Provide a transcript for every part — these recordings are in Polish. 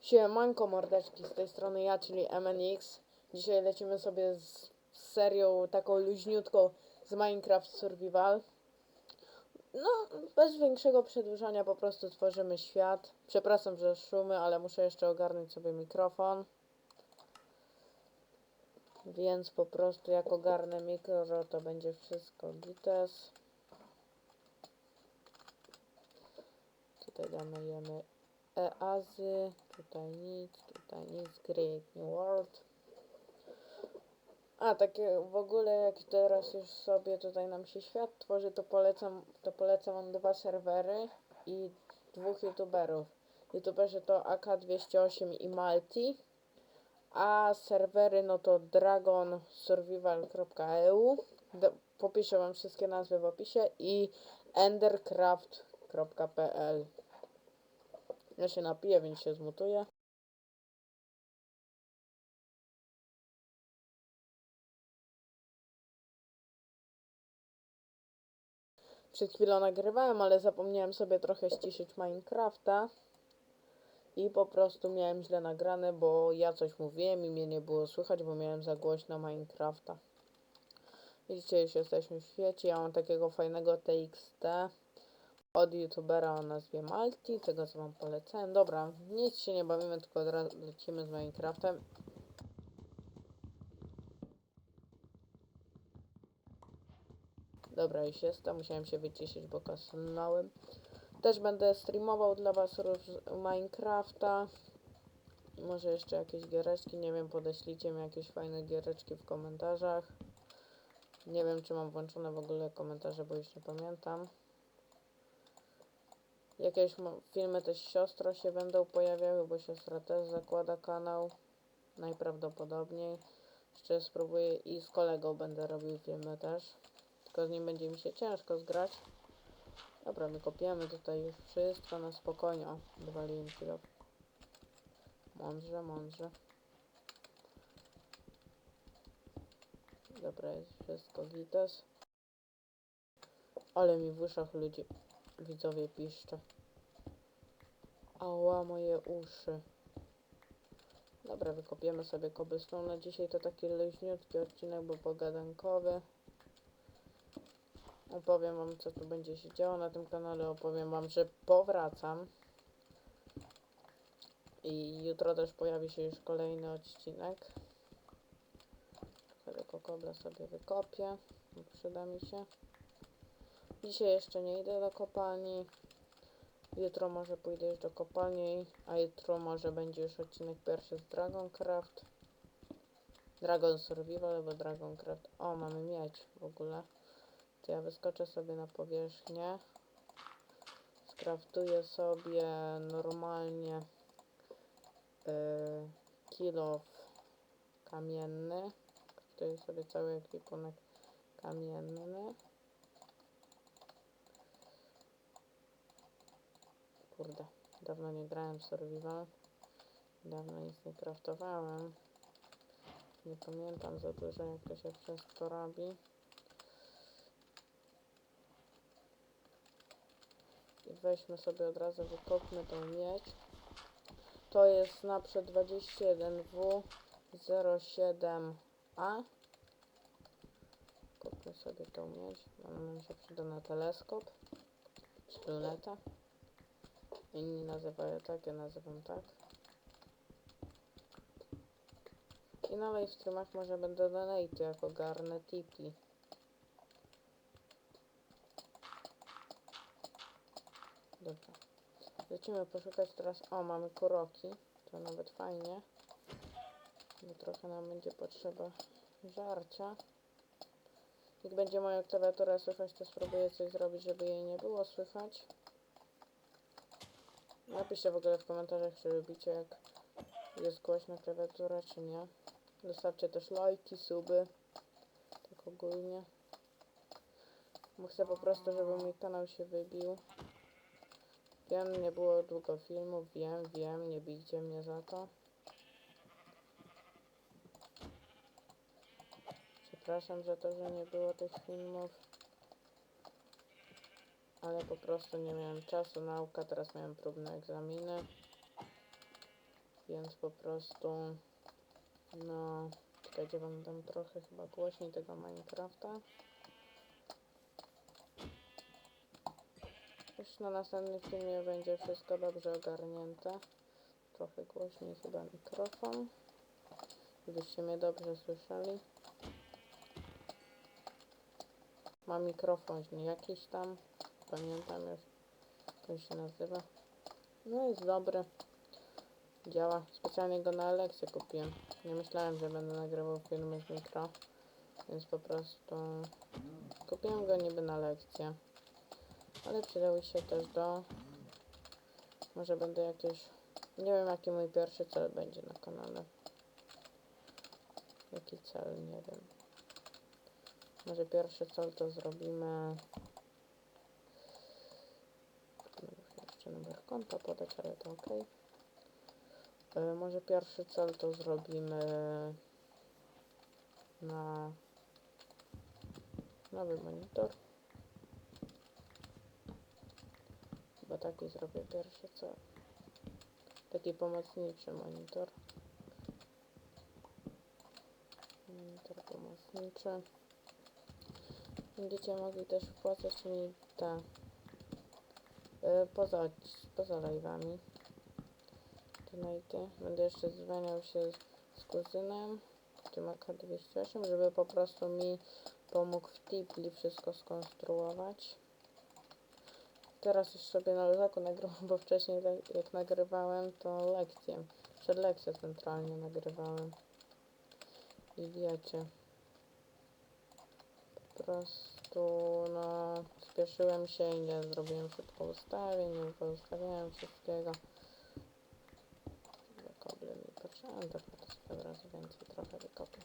Siemanko mordeczki, z tej strony ja, czyli MNX. Dzisiaj lecimy sobie z serią taką luźniutką z Minecraft Survival. No, bez większego przedłużania po prostu tworzymy świat. Przepraszam, że szumy, ale muszę jeszcze ogarnąć sobie mikrofon. Więc po prostu jak ogarnę mikro, to będzie wszystko gites. Tutaj dajemy EASY, tutaj nic, tutaj nic, Create New World. A, takie w ogóle jak teraz już sobie tutaj nam się świat tworzy, to polecam, to polecam wam dwa serwery i dwóch youtuberów. YouTuberzy to AK208 i Malti, a serwery no to dragonsurvival.eu Popiszę wam wszystkie nazwy w opisie i endercraft.pl Ja się napiję, więc się zmutuję. Przed chwilą nagrywałem, ale zapomniałem sobie trochę ściszyć Minecrafta. I po prostu miałem źle nagrane, bo ja coś mówiłem i mnie nie było słychać, bo miałem za głośno Minecrafta. Widzicie, już jesteśmy w świecie. Ja mam takiego fajnego TXT od youtubera o nazwie Malti, tego co wam polecałem. Dobra, nic się nie bawimy, tylko od razu lecimy z Minecraftem. Dobra, już jestem. Musiałem się wyciszyć, bo kasnąłem. Też będę streamował dla was Minecrafta. Może jeszcze jakieś giereczki, nie wiem, podeślijcie mi jakieś fajne giereczki w komentarzach. Nie wiem, czy mam włączone w ogóle komentarze, bo już nie pamiętam. Jakieś filmy też siostro się będą pojawiały, bo siostra też zakłada kanał. Najprawdopodobniej. Jeszcze spróbuję i z kolegą będę robił filmy też. Tylko z nim będzie mi się ciężko zgrać. Dobra, my kopiemy tutaj już wszystko na spokojnie. O, dowaliłem kilo. Mądrze, mądrze. Dobra, jest wszystko gites. Ale mi w uszach ludzi, widzowie piszcze. Ała, moje uszy. Dobra, wykopiemy sobie cobblestone. Dzisiaj to taki luźniutki odcinek, bo pogadankowy. Opowiem wam, co tu będzie się działo na tym kanale. Opowiem wam, że powracam. I jutro też pojawi się już kolejny odcinek. Trochę tego kobla sobie wykopię. Przyda mi się. Dzisiaj jeszcze nie idę do kopalni. Jutro może już do kopalni, a jutro może będzie już odcinek pierwszy z Dragoncraft. Dragon Survival albo Dragoncraft. O, mamy mieć w ogóle. To ja wyskoczę sobie na powierzchnię. Skraftuję sobie normalnie yy, kilo kamienny. Skraftuję sobie cały ekwipunek kamienny. Kurde, dawno nie grałem w survival. Dawno nic nie kraftowałem. Nie pamiętam za dużo jak to się wszystko robi. I weźmy sobie od razu, wykopmy tą miedź. To jest naprzed 21W07A. Kopmy sobie tą miedź. Ona nam się przyda na teleskop. Czy. Inni nazywają tak, ja nazywam tak. I na live streamach może będę donate jako garnę tipi. Dobra. Lecimy poszukać teraz. O, mamy kuroki. To nawet fajnie. Bo trochę nam będzie potrzeba żarcia. Jak będzie moja klawiatura słychać, to spróbuję coś zrobić, żeby jej nie było słychać. Napiszcie w ogóle w komentarzach, czy lubicie, jak jest głośna klawiatura, czy nie. Zostawcie też lajki, suby. Tak ogólnie. Bo chcę po prostu, żeby mój kanał się wybił. Wiem, nie było długo filmów, wiem, wiem, nie bijcie mnie za to. Przepraszam za to, że nie było tych filmów. Ale po prostu nie miałem czasu, nauka, teraz miałem próbne egzaminy. Więc po prostu, no, czekajcie, wam dam trochę chyba głośniej tego Minecrafta. Już na następnym filmie będzie wszystko dobrze ogarnięte. Trochę głośniej chyba mikrofon, żebyście mnie dobrze słyszeli. Ma mikrofon jakiś tam, pamiętam jak on się nazywa. No jest dobry. Działa. Specjalnie go na Alexie kupiłem. Nie myślałem, że będę nagrywał filmy z mikro. Więc po prostu kupiłem go niby na lekcję. Ale przydały się też do... Może będę jakieś... Nie wiem jaki mój pierwszy cel będzie na kanale. Jaki cel? Nie wiem. Może pierwszy cel to zrobimy... Jeszcze numer konta podać, ale to ok. E, Może pierwszy cel to zrobimy na nowy monitor. Chyba taki zrobię pierwszy cel. Taki pomocniczy monitor. Monitor pomocniczy. Będziecie mogli też wpłacać mi te poza, poza live'ami donaty. Będę jeszcze zwaniał się z, z kuzynem, który ma K208, żeby po prostu mi pomógł w Tipli wszystko skonstruować. Teraz już sobie na leżaku nagrywam, bo wcześniej jak nagrywałem to lekcję, przed lekcją centralnie nagrywałem. I wiecie, po prostu no spieszyłem się i nie zrobiłem szybko ustawień, nie poustawiałem wszystkiego koble mi potrzebne, to sobie od razu więcej trochę wykopię.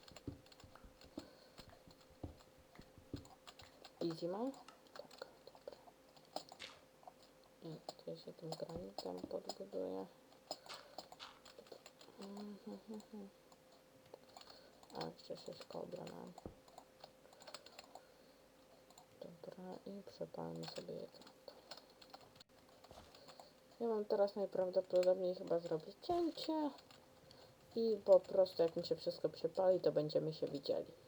Easy mam? Tak, dobra. I tutaj się tym granitem podbuduję. Mhm. A, jeszcze 6 kobra mam. Dobra, i przepalmy sobie jedzonko. Ja mam teraz najprawdopodobniej chyba zrobić cięcie i po prostu jak mi się wszystko przypali, to będziemy się widzieli.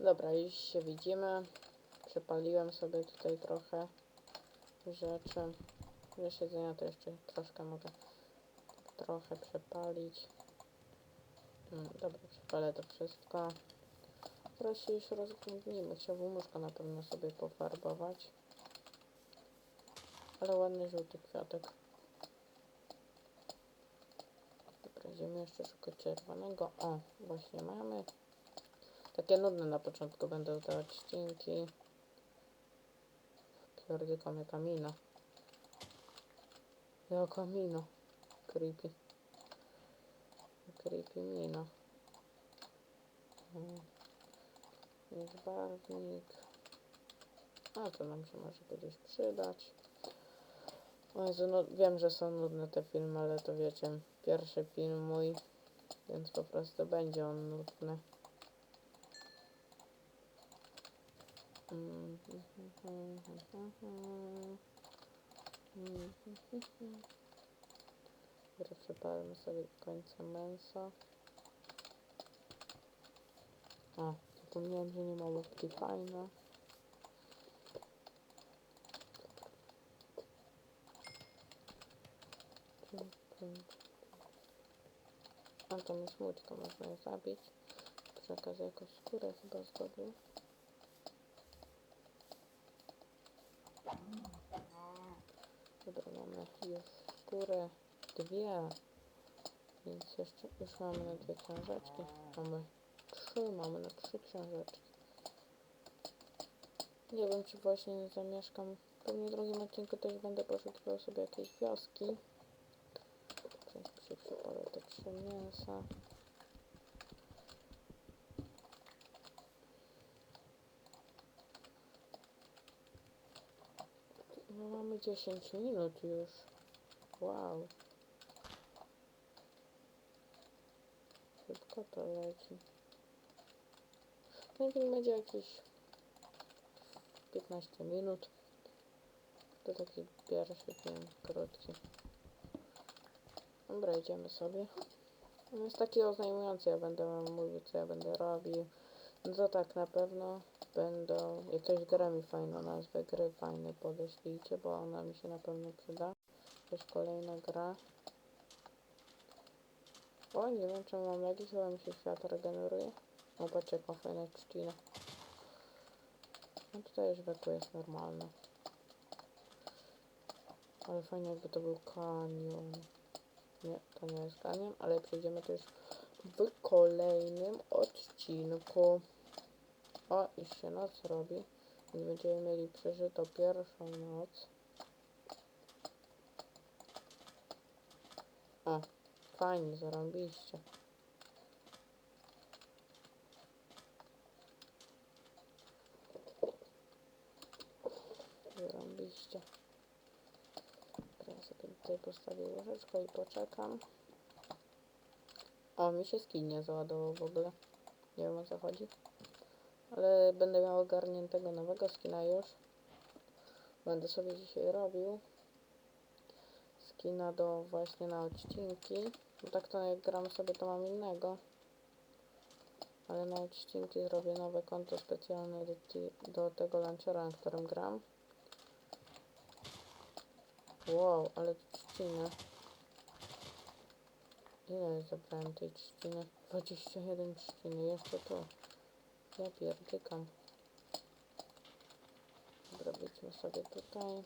Dobra, już się widzimy. Przepaliłem sobie tutaj trochę rzeczy. Do siedzenia to jeszcze troszkę mogę trochę przepalić. Mm, dobra, przepalę to wszystko. Teraz się już rozglądnijmy. Chciałbym łóżko na pewno sobie pofarbować. Ale ładny żółty kwiatek. Dobra, idziemy jeszcze szukać czerwonego. O, właśnie mamy. Takie nudne na początku będą te odcinki. Komie kamino. Ja kamino. Creepy. Creepy mino. Mm. Jest barwnik. A to nam się może kiedyś przydać. O Jezu, no wiem, że są nudne te filmy, ale to wiecie, pierwszy film mój, więc po prostu będzie on nudny. Dobra, przepalmy sobie końca mięso. O, zapomniałem, że nie ma łódki fajne. A to mi smutko można je zabić. Przy okazji jakąś skórę chyba zdobył. Dobra, mamy już skórę dwie. Więc jeszcze już mamy na dwie książeczki. Mamy trzy, mamy na trzy książeczki. Nie wiem, czy właśnie nie zamieszkam. Pewnie w drugim odcinku też będę poszukiwał sobie jakiejś wioski. Więc się przypalę te trzy mięsa. No mamy 10 minut już. Wow. Szybko to leci. Ten film będzie jakieś 15 minut. To taki pierwszy film, krótki. Dobra, idziemy sobie. On jest taki oznajmujący, ja będę mówił, co ja będę robił. No to tak na pewno będą, jak ktoś gra mi fajną nazwę gry, fajne podeślijcie, bo ona mi się na pewno przyda. Też kolejna gra. O, nie wiem czemu mam lagi, chyba mi się świat regeneruje. No patrz jaką fajną trzcinę. No tutaj już weku jest normalne. Ale fajnie jakby to był kanion. Nie, to nie jest kanion, ale przejdziemy też w kolejnym odcinku. O, już się noc robi. Więc będziemy mieli przeżyto pierwszą noc. O, fajnie, zarąbiście. Zarąbiście. Teraz sobie tutaj postawię łyżeczkę i poczekam. O, mi się skin nie załadował w ogóle. Nie wiem o co chodzi. Ale będę miał ogarniętego nowego skina już. Będę sobie dzisiaj robił. Skina do właśnie na odcinki. Bo tak to jak gram sobie to mam innego. Ale na odcinki zrobię nowe konto specjalne do, do tego launchera, na którym gram. Wow, ale trzciny. Ile zabrałem tej trzciny? 21 trzciny, jeszcze to. Ja pierdykam. Wyjdźmy sobie tutaj.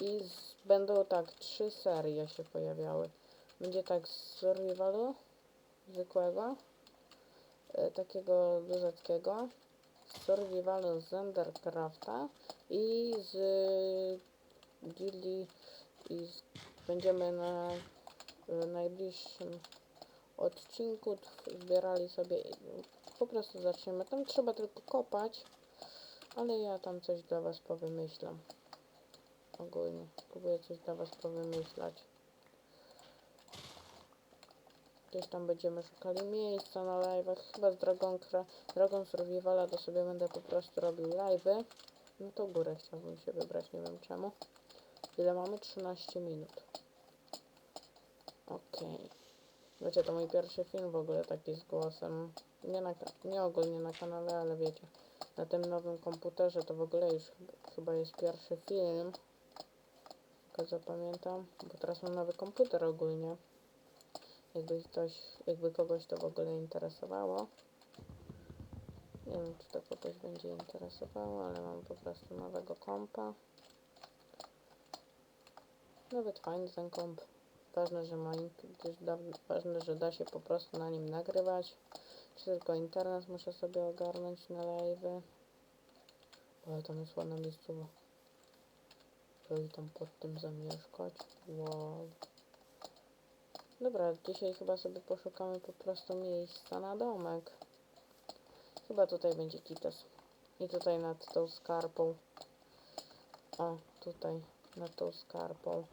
I będą tak, trzy serie się pojawiały. Będzie tak z survivalu zwykłego, e, takiego luzackiego, z survivalu z Endercrafta i z gildii i z, będziemy na e, najbliższym odcinku zbierali sobie po prostu zaczniemy. Tam trzeba tylko kopać, ale ja tam coś dla was powymyślam. Ogólnie próbuję coś dla was powymyślać. Gdzieś tam będziemy szukali miejsca na live'ach. Chyba z Cra- Dragon Survivala to sobie będę po prostu robił live'y. No to górę chciałbym się wybrać, nie wiem czemu. Ile mamy? 13 minut. Okej. Wiecie, to mój pierwszy film w ogóle taki z głosem. Nie, na, nie ogólnie na kanale, ale wiecie, na tym nowym komputerze to w ogóle już ch- chyba jest pierwszy film. Tylko zapamiętam, bo teraz mam nowy komputer ogólnie. Jakby ktoś, jakby kogoś to w ogóle interesowało. Nie wiem, czy to kogoś będzie interesowało, ale mam po prostu nowego kompa. Nawet fajny ten komp. Ważne, że ma da, ważne, że da się po prostu na nim nagrywać. Czy tylko internet muszę sobie ogarnąć na live. Ale tam jest ładna miejscowa. Żeby tam pod tym zamieszkać. Wow. Dobra, dzisiaj chyba sobie poszukamy po prostu miejsca na domek. Chyba tutaj będzie kites. I tutaj nad tą skarpą. O, tutaj nad tą skarpą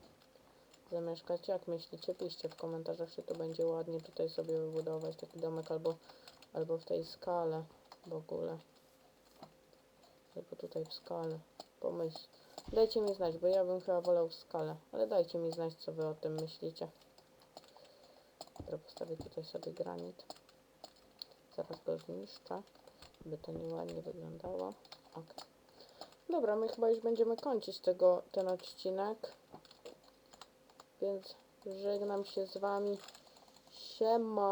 zamieszkać. Jak myślicie? Piszcie w komentarzach, czy to będzie ładnie tutaj sobie wybudować taki domek albo, albo w tej skale w ogóle. Albo tutaj w skale. Pomyśl. Dajcie mi znać, bo ja bym chyba wolał w skale. Ale dajcie mi znać, co wy o tym myślicie. Dobra, postawię tutaj sobie granit. Zaraz go zniszczę, by to nieładnie wyglądało. Dobra, my chyba już będziemy kończyć tego, ten odcinek. Więc żegnam się z wami. Siema.